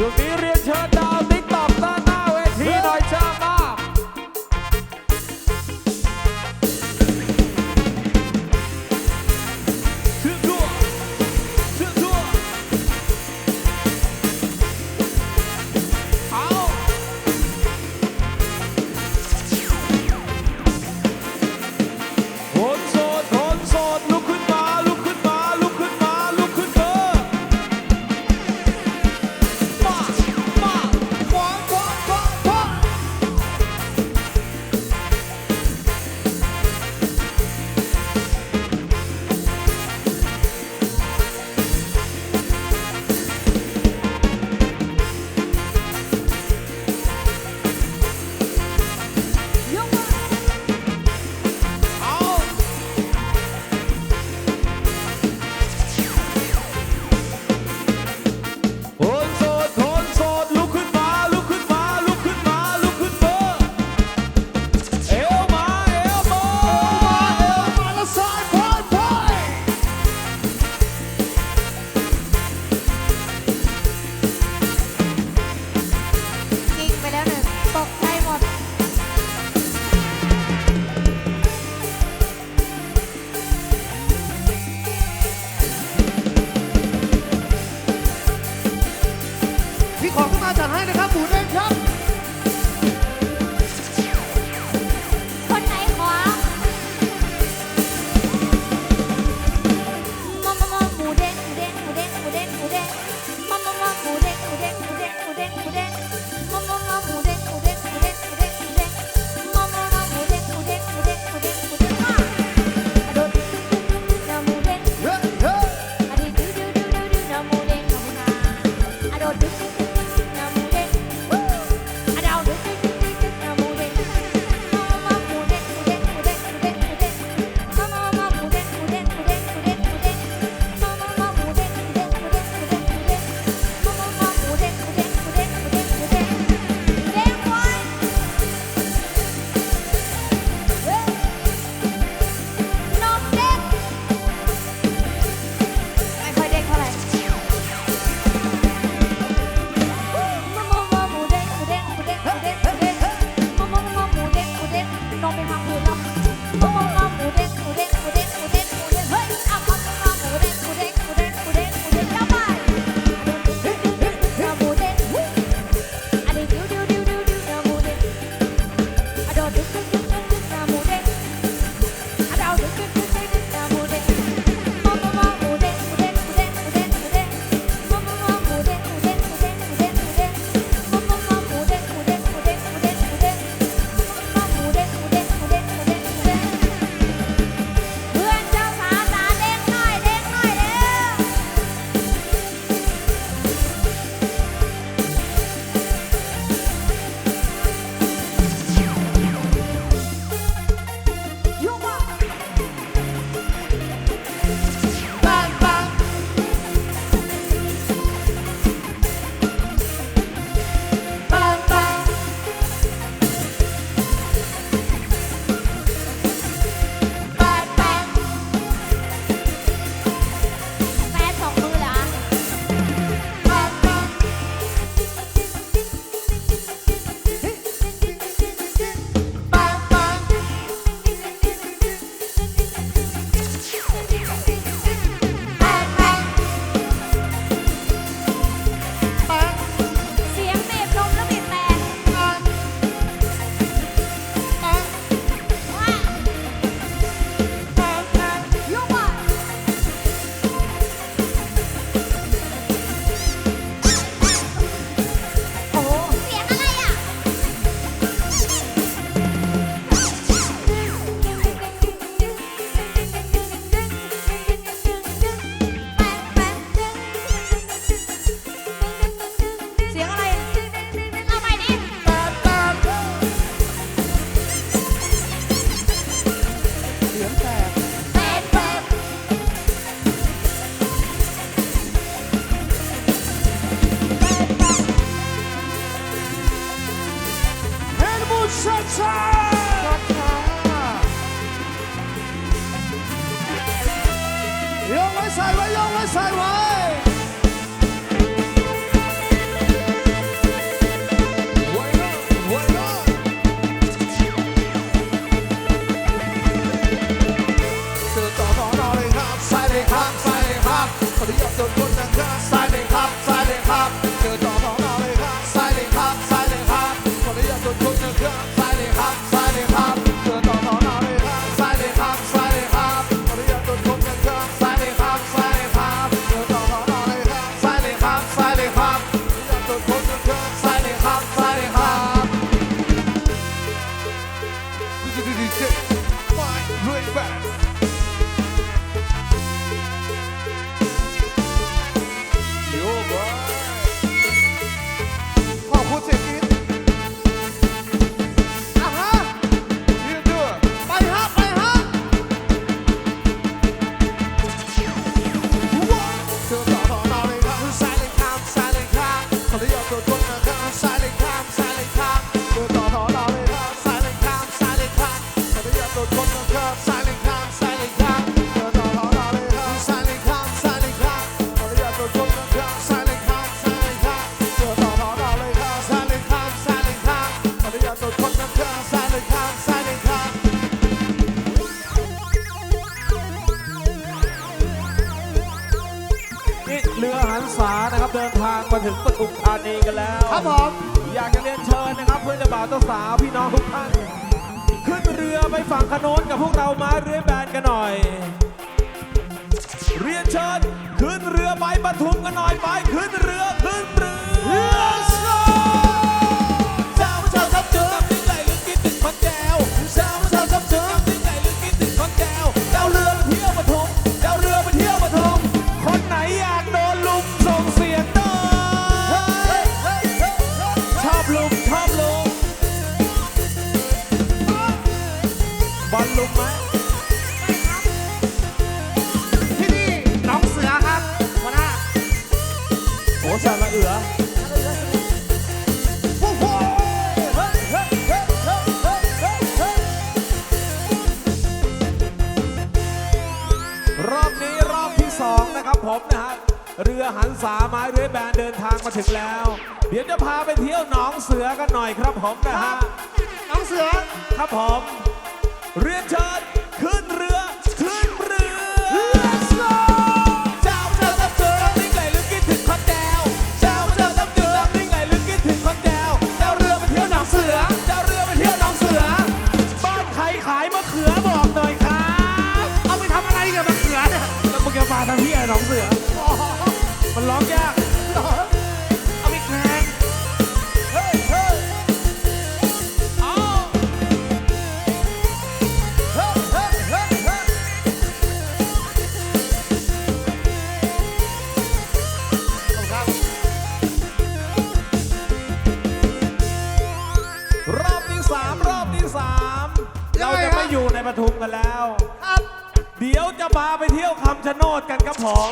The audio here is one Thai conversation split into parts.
ช่ว ใส่ไว้ย่องไว้ใส่ไว้ใส่เลยครับ ใส่เลยครับปฏิยาส่วนตัวับเดินทางมาถึงปทุมธานีกันแล้วครับผมอยากจะเรียนเชิญนะครับ เพื่อนเจ้าบ่าวเจ้าสาวพี่น้องทุกท่านขึ้นเรือไปฝั่งขนนกับพวกเรามาเรือแบนกันหน่อย เรียนเชิญขึ้นเรือไปปทุมกันหน่อยไปขึ้นเรือขึ้นเรือ สารละเอือนะครับผมนะฮะเรือหันสาไม้เรือแบนเดินทางมาถึงแล้ว เดี๋ยวจะพาไปเที่ยวหนองเสือกันหน่อยครับผมนะฮะหนองเสือครับผม เรียนเชิญ หนองเสือ มันร้องยากเอาอีกแรงเฮ้ยเฮ้ยเอาเฮ้ยเฮ้ยเฮ้ยเฮ้ยขอบคุณรอบที่สามรอบที่สามเราจะไม่อยู่ในปทุมกันแล้ว เดี๋ยวจะพาไปเที่ยวคำชะโนดกันครับผม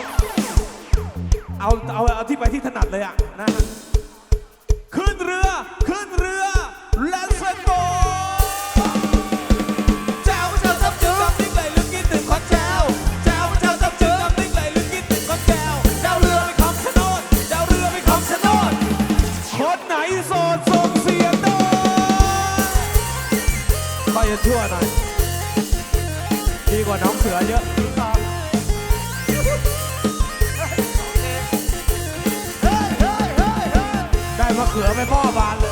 เอาเอาเอาที่ไปที่ถนัดเลยอะนะขึ้นเรือขึ้นเรือ let's go สือเยอะได้มาเขือไปพ่อบานเล